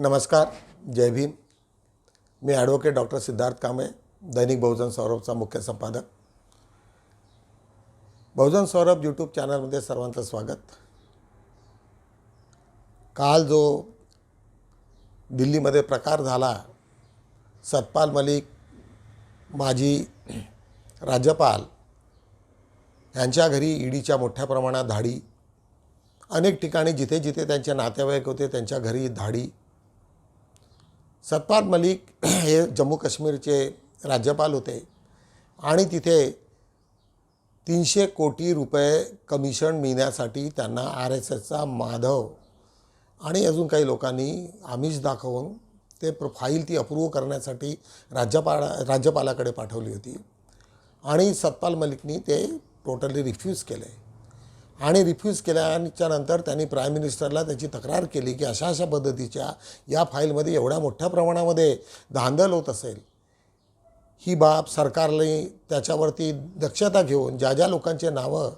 नमस्कार जय भीम. मी ॲडव्होकेट डॉक्टर सिद्धार्थ कांबळे दैनिक बहुजन सौरभचा मुख्य संपादक. बहुजन सौरभ यूट्यूब चॅनलमध्ये सर्वांचं स्वागत. काल जो दिल्लीमध्ये प्रकार झाला सतपाल मलिक माजी राज्यपाल यांच्या घरी ईडीच्या मोठ्या प्रमाणात धाडी अनेक ठिकाणी जिथे जिथे त्यांचे नातेवाईक होते त्यांच्या घरी धाडी सतपाल मलिक हे जम्मू काश्मीरचे राज्यपाल होते. आणि तिथे तीनशे कोटी रुपये कमिशन मिळण्यासाठी त्यांना आर एस एसचा माधव आणि अजून काही लोकांनी आमिष दाखवून ते प्रोफाईल ती अप्रूव्ह करण्यासाठी राज्यपाल राज्यपालाकडे पाठवली होती. आणि सतपाल मलिकनी ते टोटली रिफ्यूज केले. आणि रिफ्यूज केल्याच्यानंतर त्यांनी प्राईम मिनिस्टरला त्याची तक्रार केली की अशा अशा पद्धतीच्या या फाईलमध्ये एवढ्या मोठ्या प्रमाणामध्ये धांदल होत असेल ही बाब सरकारने त्याच्यावरती दक्षता घेऊन ज्या ज्या लोकांचे नावं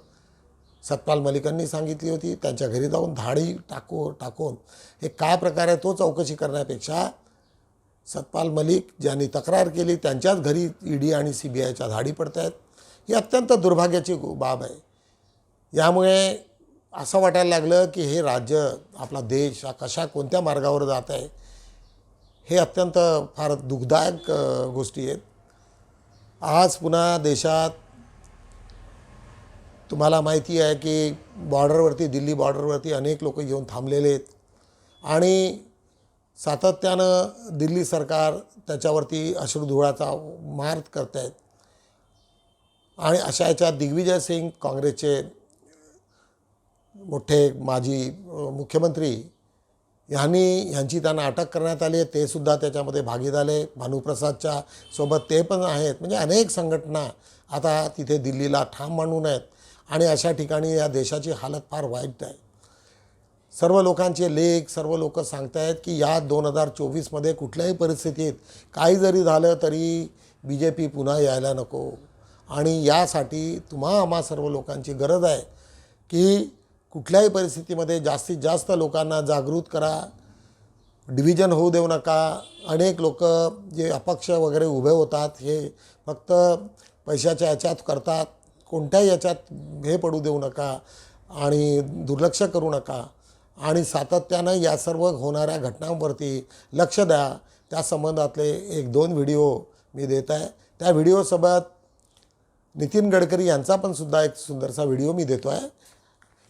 सतपाल मलिकांनी सांगितली होती त्यांच्या घरी जाऊन धाडी टाकू टाकून हे काय प्रकार आहे तो चौकशी करण्यापेक्षा सतपाल मलिक ज्यांनी तक्रार केली त्यांच्याच घरी ईडी आणि सी बी आयच्या धाडी पडत आहेत ही अत्यंत दुर्भाग्याची बाब आहे. यामुळे असं वाटायला लागलं की हे राज्य आपला देश हा कशा कोणत्या मार्गावर जात आहे हे अत्यंत फार दुःखदायक गोष्टी आहेत. आज पुन्हा देशात तुम्हाला माहिती आहे की बॉर्डरवरती दिल्ली बॉर्डरवरती अनेक लोक येऊन थांबलेले आहेत. आणि सातत्यानं दिल्ली सरकार त्याच्यावरती अश्रुधुळाचा मार करत आहेत आणि अशा याच्यात दिग्विजय सिंग काँग्रेसचे मोठे माजी मुख्यमंत्री ह्यांनी ह्यांची त्यांना अटक करण्यात आली आहे. ते सुद्धा त्याच्यामध्ये भागी झाले भानुप्रसादच्या सोबत ते पण आहेत. म्हणजे अनेक संघटना आता तिथे दिल्लीला ठाम मांडून आहेत आणि अशा ठिकाणी या देशाची हालत फार वाईट आहे. सर्व लोकांचे लेख सर्व लोक सांगत आहेत की या दोन हजार चोवीसमध्ये कुठल्याही परिस्थितीत काही जरी झालं तरी बी जे पी पुन्हा यायला नको. आणि यासाठी तुम्हा आम्हा सर्व लोकांची गरज आहे की कुठल्याही परिस्थितीमध्ये जास्तीत जास्त लोकांना जागृत करा. डिव्हिजन होऊ देऊ नका. अनेक लोक जे अपक्ष वगैरे उभे होतात हे फक्त पैशाच्या याच्यात करतात. कोणत्याही याच्यात हे पडू देऊ नका आणि दुर्लक्ष करू नका. आणि सातत्यानं या सर्व होणाऱ्या घटनांवरती लक्ष द्या. त्या संबंधातले एक दोन व्हिडिओ मी देत आहे. त्या व्हिडिओसोबत नितीन गडकरी यांचा पण सुद्धा एक सुंदरसा व्हिडिओ मी देतो आहे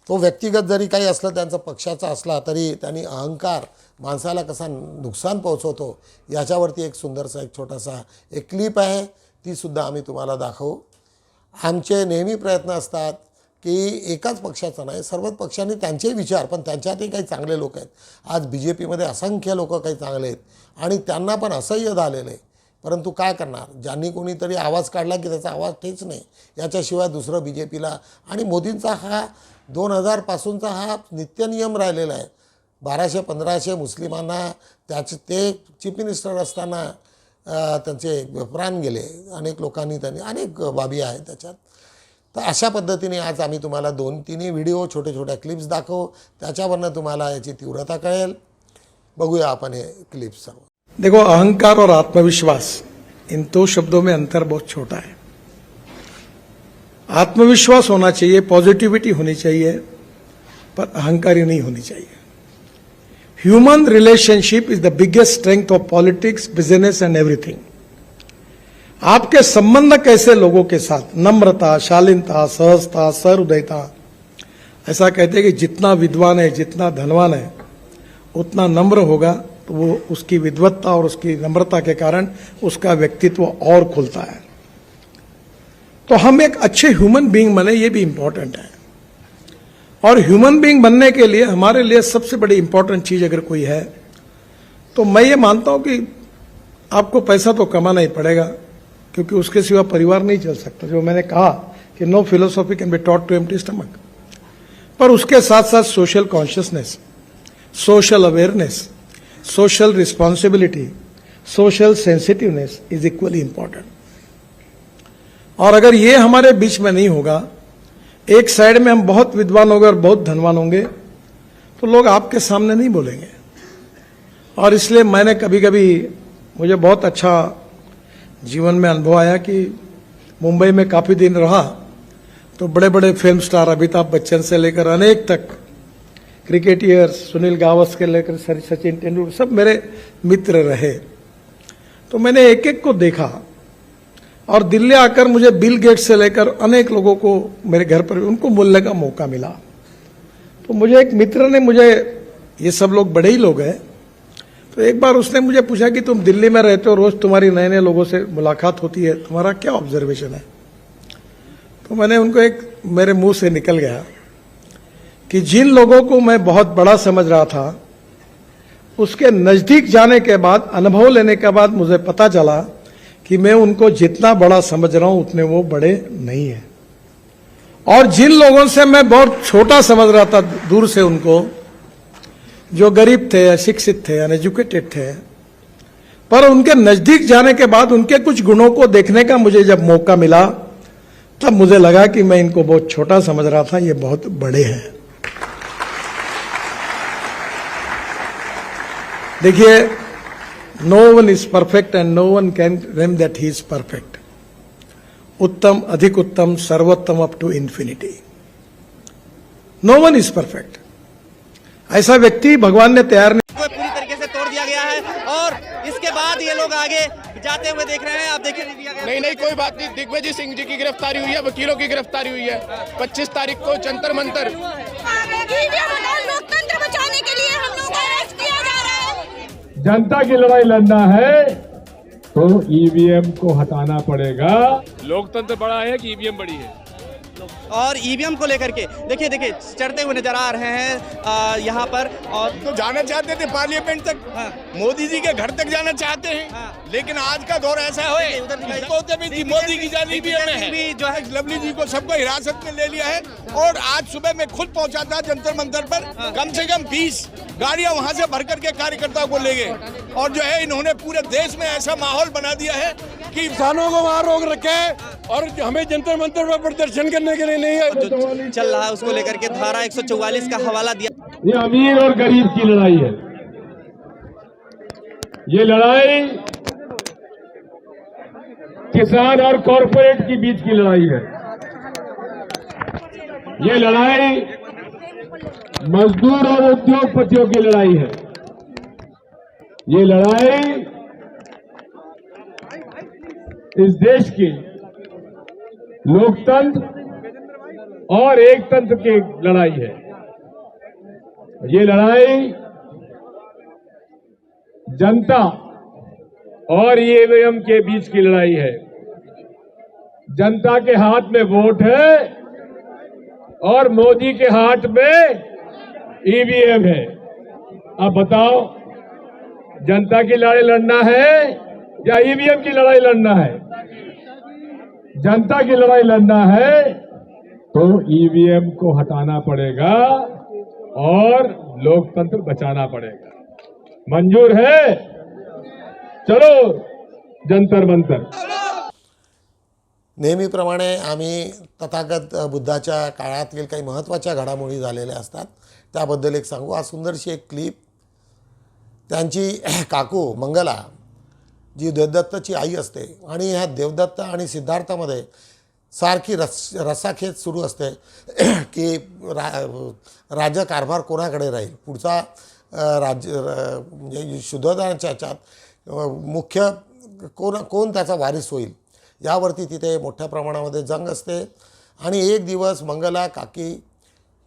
तो व्यक्तिगत जरी काही असलं त्यांचा पक्षाचा असला तरी त्यांनी अहंकार माणसाला कसा नुकसान पोहोचवतो याच्यावरती एक सुंदरसा एक छोटासा एक क्लिप आहे. तीसुद्धा आम्ही तुम्हाला दाखवू. आमचे नेहमी प्रयत्न असतात की एकाच पक्षाचा नाही सर्वच पक्षांनी त्यांचे विचार पण त्यांच्यातही काही चांगले लोक आहेत. आज बी जे पीमध्ये असंख्य लोक काही चांगले आहेत आणि त्यांना पण असह्य झालेलं आहे. परंतु काय करणार? ज्यांनी कोणीतरी आवाज काढला की त्याचा आवाज तेच नाही. याच्याशिवाय दुसरं बी जे पीला आणि मोदींचा हा दोन हजारपासूनचा हा नित्यनियम राहिलेला आहे. बाराशे पंधराशे मुस्लिमांना त्याचे ते चीफ मिनिस्टर असताना त्यांचे प्राण गेले. अनेक लोकांनी त्यांनी अनेक बाबी आहेत त्याच्यात. तर अशा पद्धतीने आज आम्ही तुम्हाला दोन तिन्ही व्हिडिओ छोटे छोट्या क्लिप्स दाखवू. त्याच्यावरनं तुम्हाला याची तीव्रता कळेल. बघूया आपण हे क्लिप्स सर्व. देखो, अहंकार और आत्मविश्वास, इन दो शब्दों में अंतर बहुत छोटा है। आत्मविश्वास होना चाहिए पॉजिटिविटी होनी चाहिए, पर अहंकारी नहीं होनी चाहिए। Human relationship is the biggest strength of politics business and everything आपके संबंध कैसे लोगों के साथ? नम्रता, शालीनता, सहजता, सहृदयता। ऐसा कहते हैं कि जितना विद्वान है, जितना धनवान है, उतना नम्र होगा तो वो उसकी विद्वत्ता और उसकी नम्रता के कारण उसका व्यक्तित्व और खुलता है। तो हम एक अच्छे ह्यूमन बीइंग बने, ये भी इंपॉर्टेंट है। और ह्यूमन बीइंग बनने के लिए हमारे लिए सबसे बड़ी इंपॉर्टेंट चीज़ अगर कोई है तो मैं ये मानता हूँ कि आपको पैसा तो कमाना ही पड़ेगा, क्योंकि उसके सिवा परिवार नहीं चल सकता। जो मैंने कहा कि no philosophy can be taught to empty stomach पर उसके साथ साथ social consciousness social awareness social responsibility, social sensitiveness is equally important. और अगर ये हमारे बीच में नहीं होगा एक साइड में हम बहुत विद्वान होंगे और बहुत धनवान होंगे तो लोग आपके सामने नहीं बोलेंगे और इसलिए मैंने कभी कभी मुझे बहुत अच्छा जीवन में अनुभव आया कि मुंबई में काफ़ी दिन रहा तो बड़े बड़े फ़िल्म स्टार अमिताभ बच्चन से लेकर अनेक तक क्रिकेटियर्स सुनील गावस्कर लेकर सर- सचिन तेंदुलकर, सब मेरे मित्र रहे। तो मैंने एक एक को देखा और दिल्ली आकर मुझे बिल गेट से लेकर अनेक लोगों को मेरे घर पर उनको मिलने का मौका मिला। तो मुझे एक मित्र ने मुझे, ये सब लोग बड़े ही लोग हैं तो एक बार उसने मुझे पूछा कि तुम दिल्ली में रहते हो, रोज तुम्हारी नए नए लोगों से मुलाकात होती है, तुम्हारा क्या ऑब्जर्वेशन है? तो मैंने उनको एक मेरे मुँह से निकल गया। कि जिन लोगों को मैं बहुत बड़ा समझ रहा था, उसके नज़दीक जाने के बाद, अनुभव लेने के बाद मुझे पता चला कि मैं उनको जितना बड़ा समझ रहा हूँ, उतने वो बड़े नहीं है। और जिन लोगों से मैं बहुत छोटा समझ रहा था, दूर से उनको, जो गरीब थे अशिक्षित थे अनएजुकेटेड थे, पर उनके नज़दीक जाने के बाद उनके कुछ गुणों को देखने का मुझे जब मौका मिला, तब मुझे लगा कि मैं इनको बहुत छोटा समझ रहा था, ये बहुत बड़े हैं। देखिए no one is perfect and no one can ram that he is perfect उत्तम अधिक उत्तम सर्वोत्तम up to infinity no one is perfect ऐसा व्यक्ति भगवान ने तैयार नहीं पूरी तरीके से तोड़ दिया गया है और इसके बाद ये लोग आगे जाते हुए देख रहे हैं। आप देखिए नहीं नहीं नहीं कोई बात नहीं। दिग्विजय सिंह जी की गिरफ्तारी हुई है वकीलों की गिरफ्तारी हुई है। 25 तारीख को जंतर मंतर। लोकतंत्र बचाने के लिए जनता की लड़ाई लड़ना है तो ईवीएम को हटाना पड़ेगा। लोकतंत्र बड़ा है कि ईवीएम बड़ी है? और ईवीएम को लेकर के देखिए देखिए चढ़ते हुए नज़र आ रहे हैं यहाँ पर और तो जाना चाहते थे पार्लियामेंट तक? हाँ। मोदी जी के घर तक जाना चाहते हैं। हाँ। लेकिन आज का दौर ऐसा है तो मोदी की जान भी है। जो है लवली जी को सबको हिरासत में ले लिया है और आज सुबह मैं खुद पहुँचा था जंतर मंतर पर। हाँ। कम से कम 20 गाड़ियाँ वहाँ से भर करके कार्यकर्ताओं को ले गए। और जो है इन्होंने पूरे देश में ऐसा माहौल बना दिया है कि किसानों को वहाँ रोक रखे है। और हमें जंतर मंतर पर प्रदर्शन करने के लिए नहीं है जो चल रहा है उसको लेकर के धारा 144 का हवाला दिया। ये अमीर और गरीब की लड़ाई है। ये लड़ाई किसान और कॉरपोरेट के बीच की लड़ाई है। ये लड़ाई मजदूर और उद्योगपतियों की लड़ाई है। ये लड़ाई इस देश की लोकतंत्र और एक तंत्र की लड़ाई है। ये लड़ाई जनता और ईवीएम के बीच की लड़ाई है। जनता के हाथ में वोट है और मोदी के हाथ में ईवीएम है। अब बताओ, जनता की लड़ाई लड़ना है या ईवीएम की लड़ाई लड़ना है? जनता की लड़ाई लड़ना है तो ईवीएम को हटाना पड़ेगा और लोकतंत्र बचाना पड़ेगा। मंजूर है? चलो जंतर मंतर। नेहमीप्रमाणे आम्ही तथागत बुद्धाच्या काळातील काही महत्त्वाच्या घडामोडी झालेल्या असतात त्याबद्दल एक सांगू. आज सुंदरशी एक क्लिप त्यांची काकू मंगला जी देवदत्ताची आई असते आणि ह्या देवदत्त आणि सिद्धार्थामध्ये सारखी रस रसाखेच सुरू असते की रा राज्यकारभार कोणाकडे राहील? पुढचा राज्य म्हणजे शुद्धोधनाच्या ह्याच्यात मुख्य कोण कोण त्याचा वारीस होईल? यावरती तिथे मोठ्या प्रमाणामध्ये जंग असते आणि एक दिवस मंगला काकी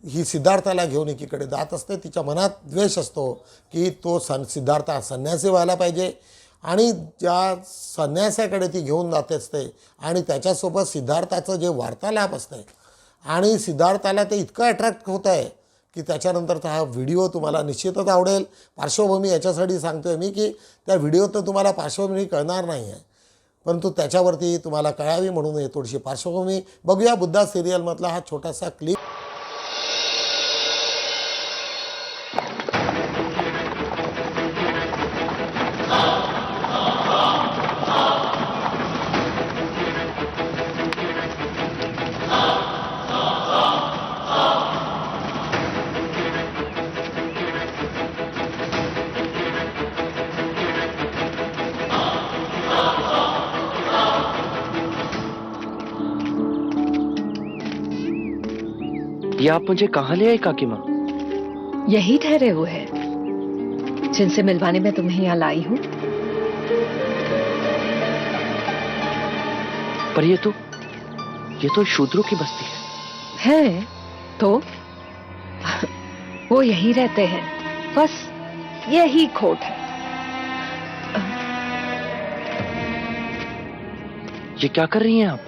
ही सिद्धार्थाला घेऊन एकीकडे जात असते. तिच्या मनात द्वेष असतो की तो सन सिद्धार्थ संन्यासी व्हायला पाहिजे. आणि ज्या संन्यासाकडे ती घेऊन जाते असते आणि त्याच्यासोबत सिद्धार्थाचं जे वार्तालाप असते. आणि सिद्धार्थाला ते इतकं अट्रॅक्ट होत आहे की त्याच्यानंतरचा हा व्हिडिओ तुम्हाला निश्चितच आवडेल. पार्श्वभूमी याच्यासाठी सांगतो आहे मी की त्या व्हिडिओ तर तुम्हाला पार्श्वभूमी कळणार नाही आहे परंतु त्याच्यावरती तुम्हाला कळावी म्हणून हे थोडीशी पार्श्वभूमी बघूया. बुद्धा सिरियलमधला हा छोटासा क्लिप ये आप मुझे कहाँ ले आए काकी माँ यही ठहरे हुए हैं जिनसे मिलवाने में तुम्हें यहाँ लाई हूँ। पर ये तो ये तो शूद्रों की बस्ती है। है तो? वो यही रहते हैं बस यही खोट है। ये क्या कर रही हैं आप?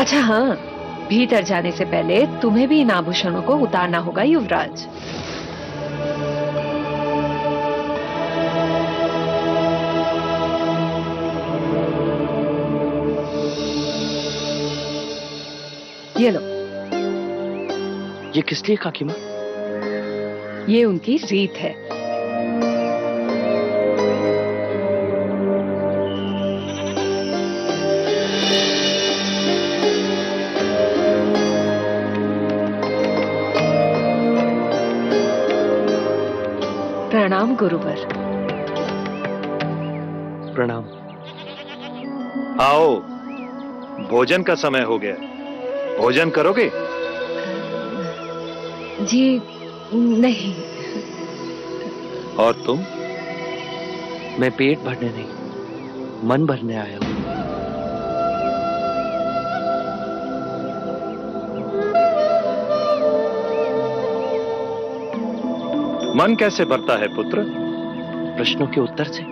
अच्छा हाँ। भीतर जाने से पहले तुम्हें भी इन आभूषणों को उतारना होगा युवराज। ये लो। ये किस लिए काकी माँ? ये उनकी रीत है। गुरुवर। प्रणाम। आओ भोजन का समय हो गया। भोजन करोगे? जी नहीं। और तुम? मैं पेट भरने नहीं मन भरने आया हूँ। मन कैसे भरता है पुत्र? प्रश्नों के उत्तर से।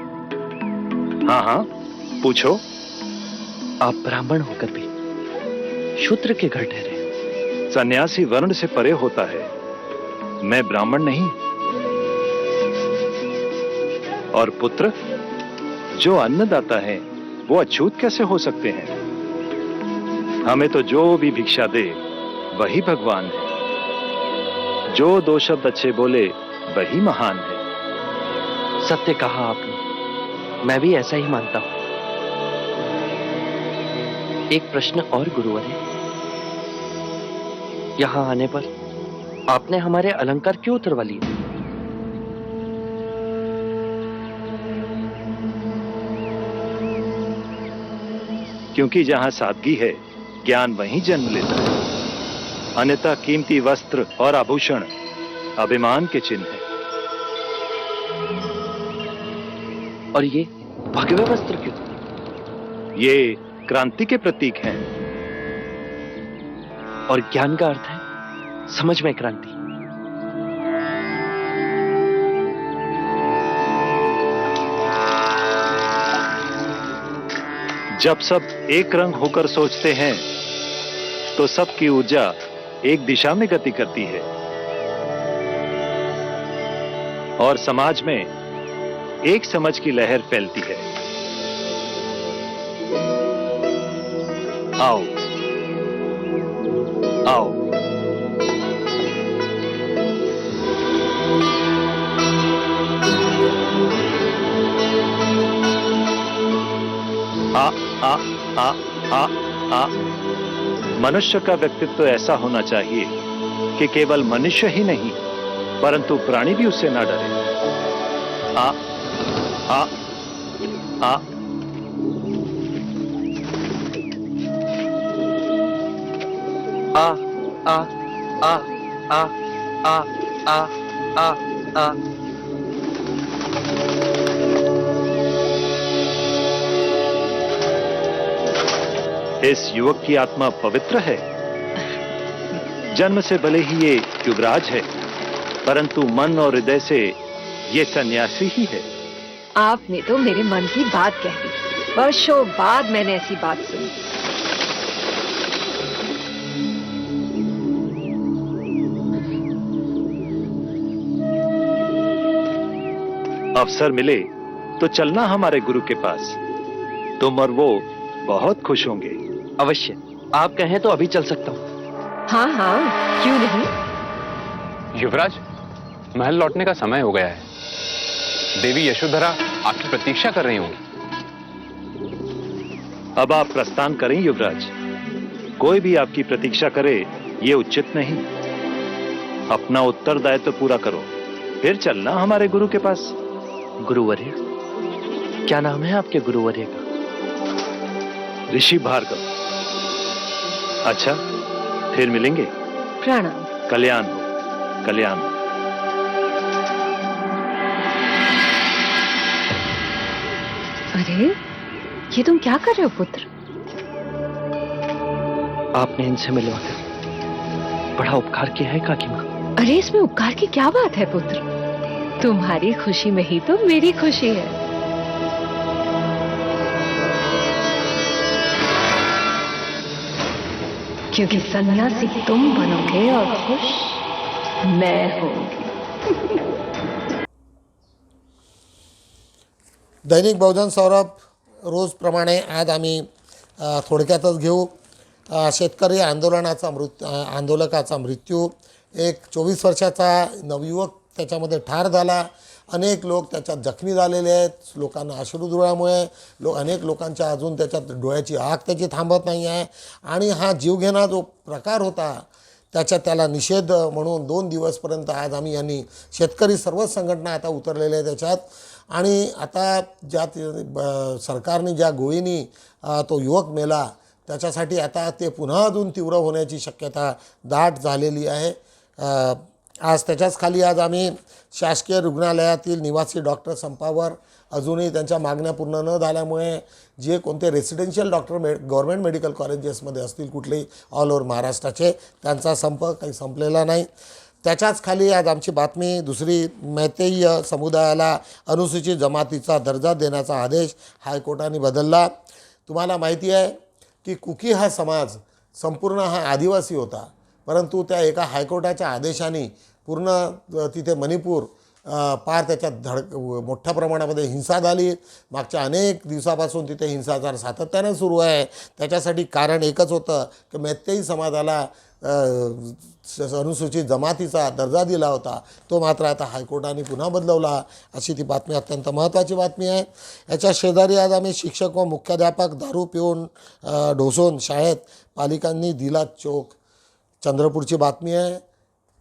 हाँ हाँ पूछो। आप ब्राह्मण होकर भी शूद्र के घर ठहरे। सन्यासी वर्ण से परे होता है। मैं ब्राह्मण नहीं। और पुत्र जो अन्नदाता है वो अछूत कैसे हो सकते हैं? हमें तो जो भी भिक्षा दे वही भगवान है। जो दो शब्द अच्छे बोले वही महान है। सत्य कहा आपने। मैं भी ऐसा ही मानता हूँ। एक प्रश्न और, गुरुवर है। यहाँ आने पर आपने हमारे अलंकार क्यों उतरवा लिए? क्योंकि जहाँ सादगी है, ज्ञान वहीं जन्म लेता है। अन्यथा कीमती वस्त्र और आभूषण अभिमान के चिन्ह है। और ये भगवे वस्त्र क्यों? ये क्रांति के प्रतीक हैं। और ज्ञान का अर्थ है समझ में क्रांति। जब सब एक रंग होकर सोचते हैं तो सबकी ऊर्जा एक दिशा में गति करती है। और समाज में एक समझ की लहर फैलती है। आओ। आओ। आ आ आ आ आ। मनुष्य का व्यक्तित्व ऐसा होना चाहिए कि केवल मनुष्य ही नहीं परंतु प्राणी भी उससे ना डरे। आ आ आ। आ आ आ आ आ आ आ आ। इस युवक की आत्मा पवित्र है। जन्म से भले ही ये युवराज है। परंतु मन और हृदय से ये सन्यासी ही है। आपने तो मेरे मन की बात कह दी। वर्षों बाद मैंने ऐसी बात सुनी। अवसर मिले तो चलना हमारे गुरु के पास। तुम और वो बहुत खुश होंगे। अवश्य। आप कहें तो अभी चल सकता हूँ। हाँ हाँ क्यों नहीं? युवराज महल लौटने का समय हो गया है। देवी यशोधरा आपकी प्रतीक्षा कर रही होंगी। अब आप प्रस्थान करें युवराज। कोई भी आपकी प्रतीक्षा करे ये उचित नहीं। अपना उत्तरदायित्व तो पूरा करो। फिर चलना हमारे गुरु के पास। गुरुवर्य क्या नाम है आपके गुरुवर्य का? ऋषि भार्गव। अच्छा फिर मिलेंगे? प्रणाम। कल्याण हो कल्याण हो। अरे ये तुम क्या कर रहे हो पुत्र? आपने इनसे मिलवाकर बड़ा उपकार किया है काकी माँ। अरे इसमें उपकार की क्या बात है पुत्र? तुम्हारी खुशी में ही तो मेरी खुशी है। क्योंकि सन्यासी तुम बनोगे और खुश मैं होंगी दैनिक बहुजन सौरभ रोजप्रमाणे आज आम्ही थोडक्यातच घेऊ. शेतकरी आंदोलनाचा मृत्यू आंदोलकाचा मृत्यू. एक चोवीस वर्षाचा नवयुवक त्याच्यामध्ये ठार झाला. अनेक लोक त्याच्यात जखमी झालेले आहेत. लोकांना अश्रुधुळामुळे लो अनेक लोकांच्या अजून त्याच्यात डोळ्याची आग त्याची थांबत नाही आहे. आणि हा जीवघेणा जो प्रकार होता त्याच्या त्याला निषेध म्हणून दोन दिवसपर्यंत आज आम्ही यांनी शेतकरी सर्वच संघटना आता उतरलेल्या आहे त्याच्यात. आणि आता ज्या ब- सरकारने ज्या गोळीनी तो युवक मेला त्याच्यासाठी आता ते पुन्हा अजून तीव्र होण्याची शक्यता दाट झालेली आहे. आज त्याच्याच खाली आज आम्ही शासकीय रुग्णालयातील निवासी डॉक्टर संपावर अजूनही त्यांच्या मागण्या पूर्ण न झाल्यामुळे जे कोणते रेसिडेन्शियल डॉक्टर मे गव्हर्मेंट मेडिकल कॉलेजेसमध्ये असतील कुठलेही ऑल ओव्हर महाराष्ट्राचे त्यांचा संप काही संपलेला नाही. त्याच्याच खाली आज आमची बातमी. दुसरी मैतेय समुदायाला अनुसूचित जमातीचा दर्जा देण्याचा आदेश हायकोर्टाने बदलला. तुम्हाला माहिती आहे की कुकी हा समाज संपूर्ण हा आदिवासी होता. परंतु त्या एका हायकोर्टाच्या आदेशाने पूर्ण तिथे मणिपूर पार त्याच्यात धड मोठ्या प्रमाणामध्ये हिंसा झाली. मागच्या अनेक दिवसापासून तिथे हिंसाचार सातत्यानं सुरू आहे. त्याच्यासाठी कारण एकच होतं की मैत्तेई समाजाला अनुसूचित जमातीचा दर्जा दिला होता. तो मात्र आता हायकोर्टाने पुन्हा बदलवला. अशी ती बातमी अत्यंत महत्त्वाची बातमी आहे. याच्या शेजारी आज आम्ही शिक्षक व मुख्याध्यापक दारू पिऊन ढोसून शाळेत पालिकांनी दिला चोख. चंद्रपूरची बातमी आहे.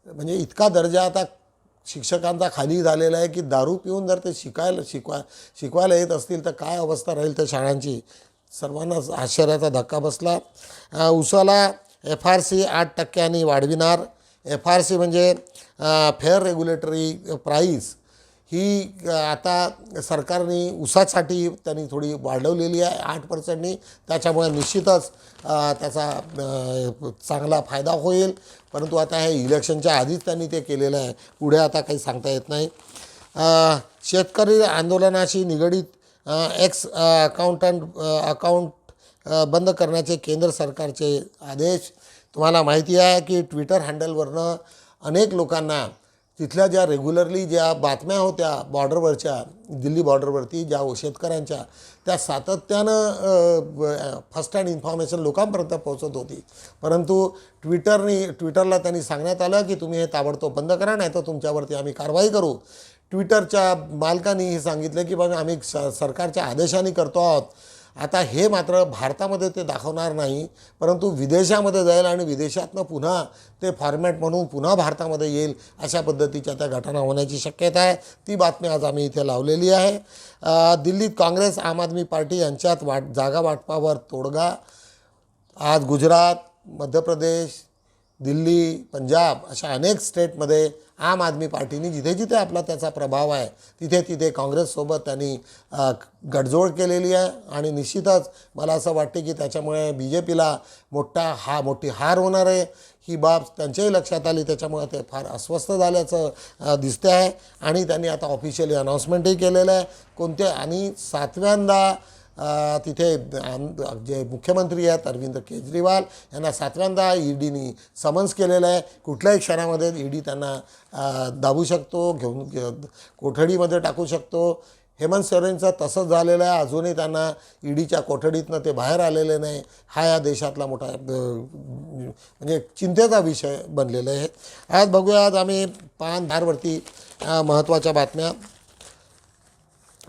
म्हणजे इतका दर्जा आता शिक्षकांचा खाली झालेला आहे की दारू पिऊन जर ते शिकायला शिकवा शिकवायला येत असतील तर काय अवस्था राहील त्या शाळांची? सर्वांनाच आश्चर्याचा धक्का बसला. उसाला एफ आर सी आठ टक्क्यांनी वाढविणार. एफ आर सी म्हणजे फेअर रेग्युलेटरी प्राईस ही आता सरकारने उसासाठी त्यांनी थोडी वाढवलेली आहे आठ पर्सेंटनी. त्याच्यामुळे निश्चितच त्याचा चांगला फायदा होईल. परंतु आता हे इलेक्शनच्या आधीच त्यांनी ते केलेलं आहे. पुढे आता काही सांगता येत नाही. शेतकरी आंदोलनाशी निगडीत एक्स अकाउंटंट अकाउंट बंद करण्याचे केंद्र सरकारचे आदेश. तुम्हाला माहिती आहे की ट्विटर हँडलवरनं अनेक लोकांना तिथल्या ज्या रेग्युलरली ज्या बातम्या होत्या बॉर्डरवरच्या दिल्ली बॉर्डरवरती ज्या शेतकऱ्यांच्या त्या सातत्यानं फर्स्ट हँड इन्फॉर्मेशन लोकांपर्यंत पोहोचत होती. परंतु ट्विटरनी ट्विटरला त्यांनी सांगण्यात आलं की तुम्ही हे ताबडतोब बंद करा नाही तर तुमच्यावरती आम्ही कारवाई करू. ट्विटरच्या मालकांनी हे सांगितलं की बाबा आम्ही स सरकारच्या आदेशाने करतो आहोत. आता हे मात्र भारतामध्ये ते दाखवणार नाही परंतु विदेशामध्ये जाईल आणि विदेशातनं पुन्हा ते फॉर्मॅट म्हणून पुन्हा भारतामध्ये येईल अशा पद्धतीच्या त्या घटना होण्याची शक्यता आहे. ती बातमी आज आम्ही इथे लावलेली आहे. दिल्लीत काँग्रेस आम आदमी पार्टी यांच्यात वाट जागा वाटपावर तोडगा. आज गुजरात मध्य प्रदेश दिल्ली पंजाब अशा अनेक स्टेटमध्ये आम आदमी पार्टीने जिथे जिथे आपला त्याचा प्रभाव आहे तिथे तिथे काँग्रेससोबत त्यांनी गडजोड केलेली आहे. आणि निश्चितच मला असं वाटते की त्याच्यामुळे बी जे पीला मोठा हा मोठी हार होणार आहे. ही बाब त्यांच्याही लक्षात आली त्याच्यामुळे ते फार अस्वस्थ झाल्याचं दिसते आहे आणि त्यांनी आता ऑफिशियली अनाऊन्समेंटही केलेलं आहे. कोणते? आणि सातव्यांदा तिथे आम- जे मुख्यमंत्री आहेत अरविंद केजरीवाल यांना सातव्यांदा ई डीनी समन्स केलेलं आहे. कुठल्याही क्षणामध्ये ईडी त्यांना दाबू शकतो घेऊन कोठडीमध्ये टाकू शकतो. हेमंत सोरेनचं तसंच झालेलं आहे. अजूनही त्यांना ईडीच्या कोठडीतनं ते बाहेर आलेले नाही. हा या देशातला मोठा म्हणजे चिंतेचा विषय बनलेला आहे. आज बघूया आज आम्ही पान धारवरती महत्त्वाच्या बातम्या.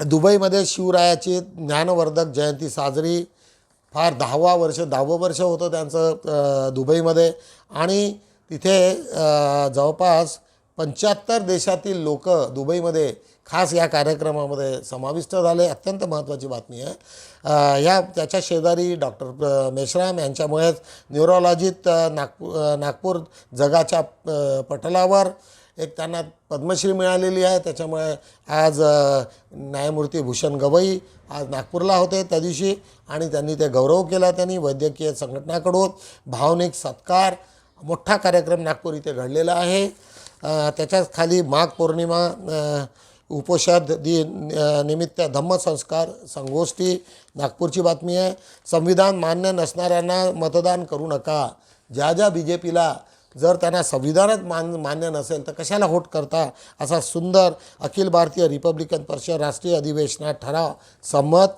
दुबईमध्ये शिवरायाची ज्ञानवर्धक जयंती साजरी. फार दहावा वर्ष दहावं वर्ष होतं त्यांचं दुबईमध्ये. आणि तिथे जवळपास पंच्याहत्तर देशातील लोक दुबईमध्ये खास या कार्यक्रमामध्ये समाविष्ट झाले. अत्यंत महत्त्वाची बातमी आहे. या त्याच्या शेजारी डॉक्टर मेश्राम यांच्यामुळेच न्यूरोलॉजीत नागपूर नागपूर जगाच्या पटलावर एक त्यांना पद्मश्री मिळालेली आहे. त्याच्यामुळे आज न्यायमूर्ती भूषण गवई आज नागपूरला होते त्या दिवशी आणि त्यांनी ते गौरव केला त्यांनी. वैद्यकीय संघटनाकडून भावनिक सत्कार मोठा कार्यक्रम नागपूर इथे घडलेला आहे. त्याच्याच खाली माघ पौर्णिमा उपोषद दिन निमित्त धम्मसंस्कार संगोष्ठी नागपूरची बातमी आहे. संविधान मान्य नसणाऱ्यांना मतदान करू नका. ज्या ज्या बी जे पीला जर त्यांना संविधानात मान मान्य नसेल तर कशाला होट करता? असा सुंदर अखिल भारतीय रिपब्लिकन पक्ष राष्ट्रीय अधिवेशनात ठराव. संमत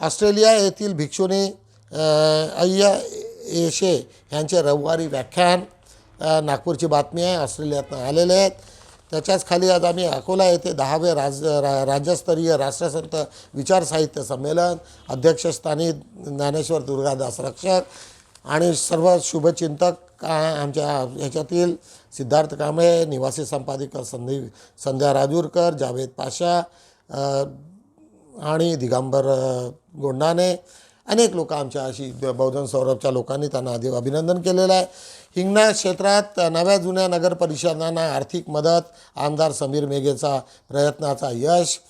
ऑस्ट्रेलिया येथील भिक्षुनी अय्या येशे यांचे रविवारी व्याख्यान नागपूरची बातमी आहे ऑस्ट्रेलियातनं आलेले आहेत. त्याच्याच खाली आज आम्ही अकोला येथे दहावे राज रा राज्यस्तरीय राष्ट्रसंत विचार साहित्य संमेलन अध्यक्षस्थानी ज्ञानेश्वर दुर्गादास रक्षक आणि सर्व शुभचिंतक का आमच्या ह्याच्यातील सिद्धार्थ कांबळे निवासी संपादिका संधी संध्या राजूरकर जावेद पाशा आणि दिगंबर गोंडाने. अनेक लोक आमच्या अशी ब- बहुजन सौरभच्या लोकांनी त्यांना आधी अभिनंदन केलेलं आहे. हिंगणा क्षेत्रात नव्या जुन्या नगर परिषदांना आर्थिक मदत आमदार समीर मेघेचा प्रयत्नाचा यश.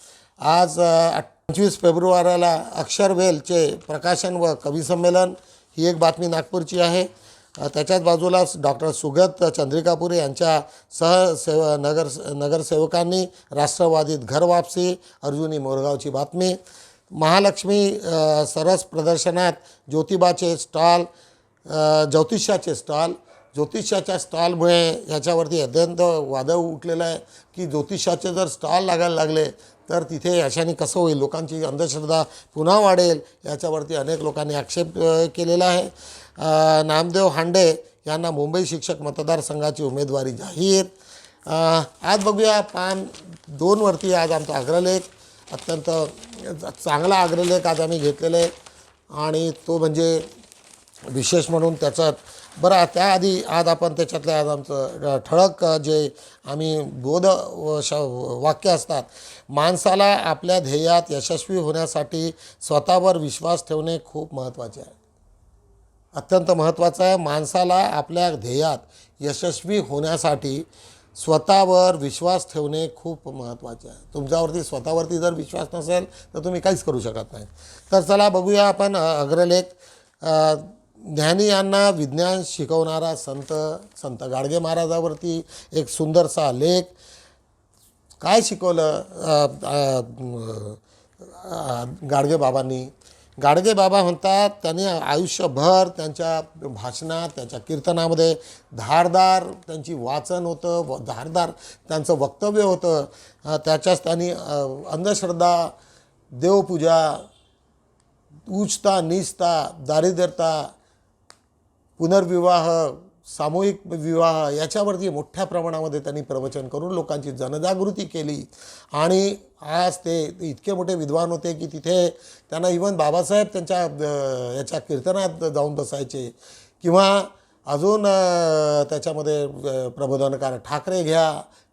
आज पंचवीस फेब्रुवारीला अक्षरवेलचे प्रकाशन व कविसंमेलन ही एक बातमी नागपूरची आहे. त्याच्याच बाजूलाच डॉक्टर सुगत चंद्रिकापुरे यांच्या सह सेव नगर नगरसेवकांनी राष्ट्रवादीत घर वापसी अर्जुनी मोरगावची बातमी. महालक्ष्मी सरस प्रदर्शनात ज्योतिबाचे स्टॉल ज्योतिषाचे स्टॉल ज्योतिषाच्या स्टॉलमुळे याच्यावरती अत्यंत वादळ उठलेलं आहे की ज्योतिषाचे जर स्टॉल लागायला लागले तर तिथे अशाने कसं होईल? लोकांची अंधश्रद्धा पुन्हा वाढेल याच्यावरती अनेक लोकांनी आक्षेप केलेला आहे. नामदेव हांडे यांना मुंबई शिक्षक मतदारसंघाची उमेदवारी जाहीर. आज बघूया पान दोनवरती आज आमचा अग्रलेख अत्यंत चांगला अग्रलेख आज आम्ही घेतलेला आहे. आणि तो म्हणजे विशेष म्हणून त्याच्यात बरं त्याआधी आज आपण त्याच्यातल्या आज आमचं ठळक जे आम्ही बोध व श वाक्य असतात माणसाला आपल्या ध्येयात यशस्वी होण्यासाठी स्वतःवर विश्वास ठेवणे खूप महत्त्वाचे आहे. अत्यंत महत्त्वाचं आहे माणसाला आपल्या ध्येयात यशस्वी होण्यासाठी स्वतःवर विश्वास ठेवणे खूप महत्त्वाचे आहे. तुमच्यावरती स्वतःवरती जर विश्वास नसेल तर तुम्ही काहीच करू शकत नाही तर चला बघूया आपण अग्रलेख ज्ञानी यांना विज्ञान शिकवणारा संत संत गाडगे महाराजावरती एक सुंदरसा लेख. काय शिकवलं? गाडगे बाबांनी? गाडगे बाबा म्हणतात त्यांनी आयुष्यभर त्यांच्या भाषणात त्यांच्या कीर्तनामध्ये धारदार त्यांची वाचन होतं व धारदार त्यांचं वक्तव्य होतं. त्याच्याच त्यांनी अंधश्रद्धा देवपूजा उचता निचता दारिद्र्यता पुनर्विवाह सामूहिक विवाह याच्यावरती मोठ्या प्रमाणामध्ये त्यांनी प्रवचन करून लोकांची जनजागृती केली. आणि आज ते इतके मोठे विद्वान होते की तिथे त्यांना इवन बाबासाहेब त्यांच्या याच्या कीर्तनात जाऊन बसायचे. किंवा अजून त्याच्यामध्ये प्रबोधनकार ठाकरे घ्या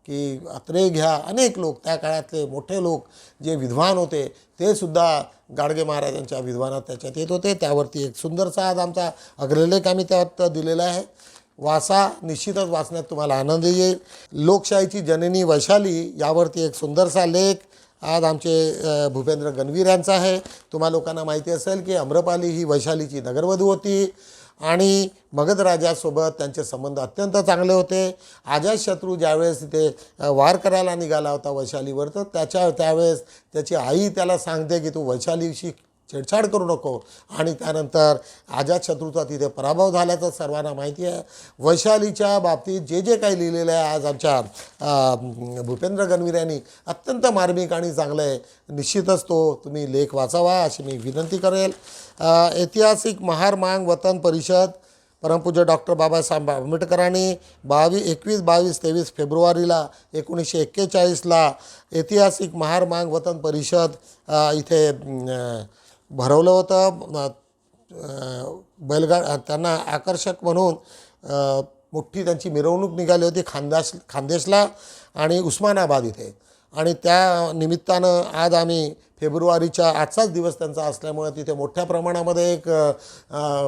की अत्रे घ्या. अनेक लोक त्या काळातले मोठे लोक जे विद्वान होते ते सुद्धा गाडगे महाराजांच्या विद्वानात त्याच्यात येत होते. त्यावरती एक सुंदरसा आज आमचा अग्रलेख आम्ही त्यात दिलेला आहे. वाचा निश्चितच वाचण्यात तुम्हाला आनंद येईल. लोकशाहीची जननी वैशाली यावरती एक सुंदरसा लेख आज आमचे भूपेंद्र गणवीर यांचा आहे. तुम्हा लोकांना माहिती असेल की अम्रपाली ही वैशालीची नगरवधू होती. आणि मगध राजासोबत त्यांचे संबंध अत्यंत चांगले होते. अजातशत्रू ज्यावेळेस तिथे वार करायला निघाला होता वैशालीवर तर त्याच्या त्यावेळेस त्याची आई त्याला सांगते की तू वैशालीशी छेडछाड करू नको. आणि त्यानंतर अजातशत्रूचा तिथे पराभव झाल्याचं सर्वांना माहिती आहे. वैशालीच्या बाबतीत जे जे काही लिहिलेलं आहे आज आमच्या भूपेंद्र गणवीर यांनी अत्यंत मार्मिक आणि चांगलं आहे. निश्चितच तो तुम्ही लेख वाचावा अशी मी विनंती करेल. ऐतिहासिक महार मांग वतन परिषद परमपूज्य डॉक्टर बाबासाहेब आंबेडकरांनी बावीस एकवीस बावीस तेवीस फेब्रुवारीला एकोणीसशे एक्केचाळीसला ऐतिहासिक महार मांग वतन परिषद इथे भरवलं होतं बैलगा त्यांना आकर्षक म्हणून मोठी त्यांची मिरवणूक निघाली होती खानदास खानदेशला आणि उस्मानाबाद इथे. आणि त्या निमित्तानं आज आम्ही फेब्रुवारीच्या आजचाच दिवस त्यांचा असल्यामुळे तिथे मोठ्या प्रमाणामध्ये एक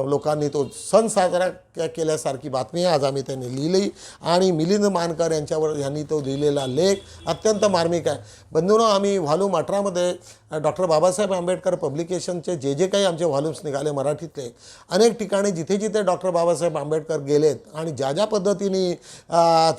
लोकांनी तो सण साजरा के केल्यासारखी बातमी आज आम्ही त्यांनी लिहिली. आणि मिलिंद मानकर यांच्यावर यांनी तो लिहिलेला लेख अत्यंत मार्मिक आहे. बंधूनं आम्ही व्हॉल्यूम अठरामध्ये डॉक्टर बाबासाहेब आंबेडकर पब्लिकेशनचे जे जे काही आमचे व्हॉल्यूम्स निघाले मराठीतले अनेक ठिकाणी जिथे जिथे डॉक्टर बाबासाहेब आंबेडकर गेलेत आणि ज्या ज्या पद्धतीने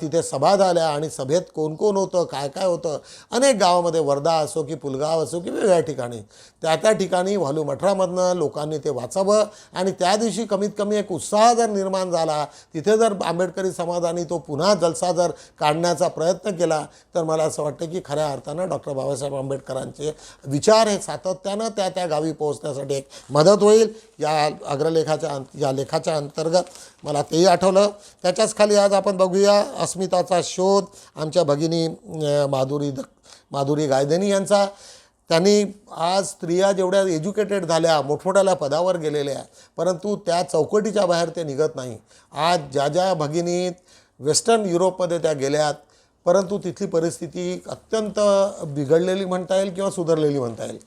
तिथे सभा झाल्या आणि सभेत कोण कोण होतं काय काय होतं अनेक गावामध्ये वर्धा असो की पुलगाव असो की वेगळ्या ठिकाणी त्या त्या ठिकाणी व्हॉल्यूम अठरामधनं लोकांनी ते वाचावं आणि त्या दिवशी कमीत कमी एक उत्साह जर निर्माण झाला तिथे जर आंबेडकरी समाजाने तो पुन्हा जलसा जर काढण्याचा प्रयत्न केला तर मला असं वाटतं की खऱ्या अर्थानं डॉक्टर बाबासाहेब आंबेडकरांचे विचार हे सातत्यानं त्या त्या गावी पोहोचण्यासाठी एक मदत होईल. या अग्रलेखाच्या अंत या लेखाच्या अंतर्गत मला तेही आठवलं. त्याच्याच खाली आज आपण बघूया अस्मिताचा शोध आमच्या भगिनी माधुरी द माधुरी गायदेनी यांचा. त्यांनी आज स्त्रिया जेवढ्या एज्युकेटेड झाल्या मोठमोठ्याला पदावर गेलेल्या परंतु त्या चौकटीच्या बाहेर ते निघत नाही. आज ज्या ज्या भगिनीत वेस्टर्न युरोपमध्ये त्या गेल्यात परंतु तिथली परिस्थिती अत्यंत बिघडलेली म्हणता येईल किंवा सुधारलेली म्हणता येईल.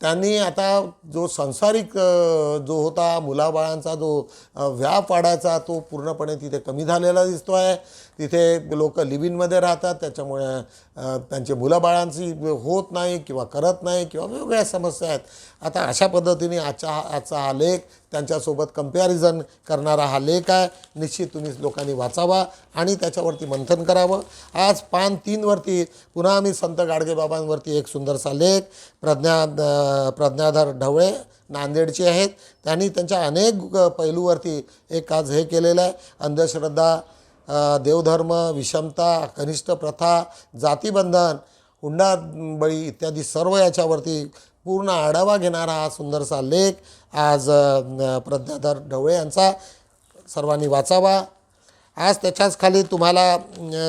त्यांनी आता जो सांसारिक जो होता मुलाबाळांचा जो व्याप वाढायचा तो पूर्णपणे तिथे कमी झालेला दिसतो आहे तिथे लोक लिव्हिनमध्ये राहतात त्याच्यामुळे त्यांचे मुलाबाळांची होत नाही किंवा करत नाही किंवा वेगवेगळ्या समस्या आहेत. आता अशा पद्धतीने आजचा हा आजचा हा लेख त्यांच्यासोबत कंपॅरिझन करणारा हा लेख आहे. निश्चित तुम्ही लोकांनी वाचावा आणि त्याच्यावरती मंथन करावं. आज पान तीनवरती पुन्हा आम्ही संत गाडगेबाबांवरती एक सुंदरसा लेख प्रज्ञा प्रज्ञाधर ढवळे नांदेडचे आहेत. त्यांनी त्यांच्या अनेक पैलूवरती एक आज हे केलेलं आहे. अंधश्रद्धा देवधर्म विषमता कनिष्ठ प्रथा जातीबंधन हुंडा बळी इत्यादी सर्व याच्यावरती पूर्ण आढावा घेणारा हा सुंदरसा लेख आज प्रज्ञाधर ढवळे यांचा सर्वांनी वाचावा. आज त्याच्याच खाली तुम्हाला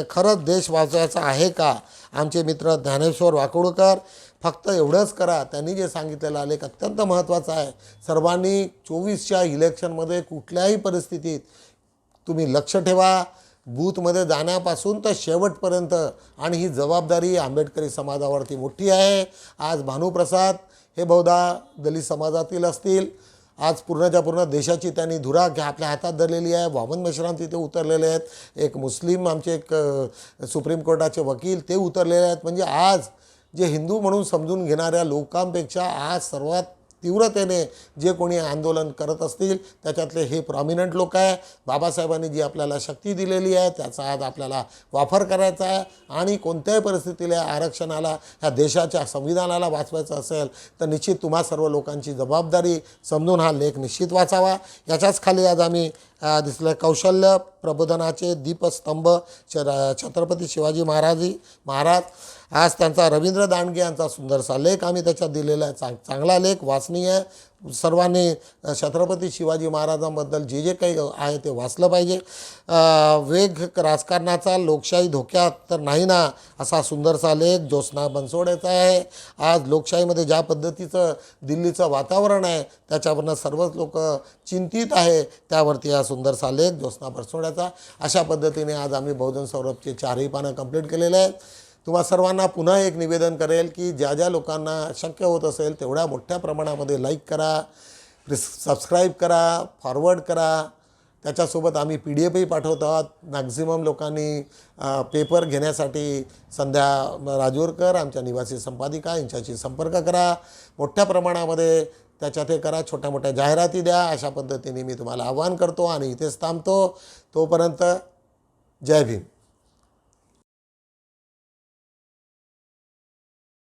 खरंच देश वाचवायचा आहे का? आमचे मित्र ज्ञानेश्वर वाकुळकर फक्त एवढंच करा. त्यांनी जे सांगितलेलं आलेख अत्यंत महत्त्वाचा आहे. सर्वांनी चोवीसच्या इलेक्शनमध्ये कुठल्याही परिस्थितीत तुम्ही लक्ष ठेवा. बूथमध्ये जाण्यापासून तर शेवटपर्यंत आणि ही जबाबदारी आंबेडकरी समाजावरती मोठी आहे. आज भानुप्रसाद हे बहुधा दलित समाजातील असतील. आज पूर्णच्या पूर्ण देशाची त्यांनी धुरा घ्या आपल्या हातात धरलेली आहे. वामन मेश्राम तिथे उतरलेले आहेत. एक मुस्लिम आमचे एक सुप्रीम कोर्टाचे वकील ते उतरलेले आहेत. म्हणजे आज जे हिंदू म्हणून समजून घेणाऱ्या लोकांपेक्षा आज सर्वात तीव्रतेने जे कोणी आंदोलन करत असतील त्याच्यातले हे प्रॉमिनंट लोक आहे. बाबासाहेबांनी जी आपल्याला शक्ती दिलेली आहे त्याचा आज आपल्याला वापर करायचा आहे. आणि कोणत्याही परिस्थितीला आरक्षणाला ह्या देशाच्या संविधानाला वाचवायचं असेल तर निश्चित तुम्हा सर्व लोकांची जबाबदारी समजून हा लेख निश्चित वाचावा. याच्याच खाली आज आम्ही दिसलं कौशल्य प्रबोधनाचे दीपस्तंभ छ छत्रपती शिवाजी महाराजी महाराज. आज त्यांचा रवींद्र दांडगे यांचा सुंदरसा लेख आम्ही त्याच्यात दिलेला आहे. चांग चांगला लेख वाचनीय आहे. सर्वांनी छत्रपती शिवाजी महाराजांबद्दल जे जे काही आहे ते वाचलं पाहिजे. वेग राजकारणाचा लोकशाही धोक्यात तर नाही ना असा सुंदरसा लेख ज्योत्स्ना बनसोडेचा आहे. आज लोकशाहीमध्ये ज्या पद्धतीचं दिल्लीचं वातावरण आहे त्याच्यावरनं सर्वच लोक चिंतित आहे त्यावरती हा सुंदरसा लेख ज्योत्स्ना बनसोड्याचा अशा पद्धतीने आज आम्ही बहुजन सौरभचे चारही पानं कंप्लीट केलेले आहेत. तुम्हा सर्वांना पुन्हा एक निवेदन करेल की ज्या ज्या लोकांना शक्य होत असेल तेवढ्या मोठ्या प्रमाणामध्ये लाईक करा सबस्क्राईब करा फॉरवर्ड करा. त्याच्यासोबत आम्ही पी डी एफही पाठवत आहोत. मॅक्झिमम लोकांनी पेपर घेण्यासाठी संध्या राजूरकर आमच्या निवासी संपादिका यांच्याशी संपर्क करा. मोठ्या प्रमाणामध्ये त्याच्यात हे करा. छोट्या मोठ्या जाहिराती द्या. अशा पद्धतीने मी तुम्हाला आवाहन करतो आणि इथेच थांबतो. तोपर्यंत जय भीम.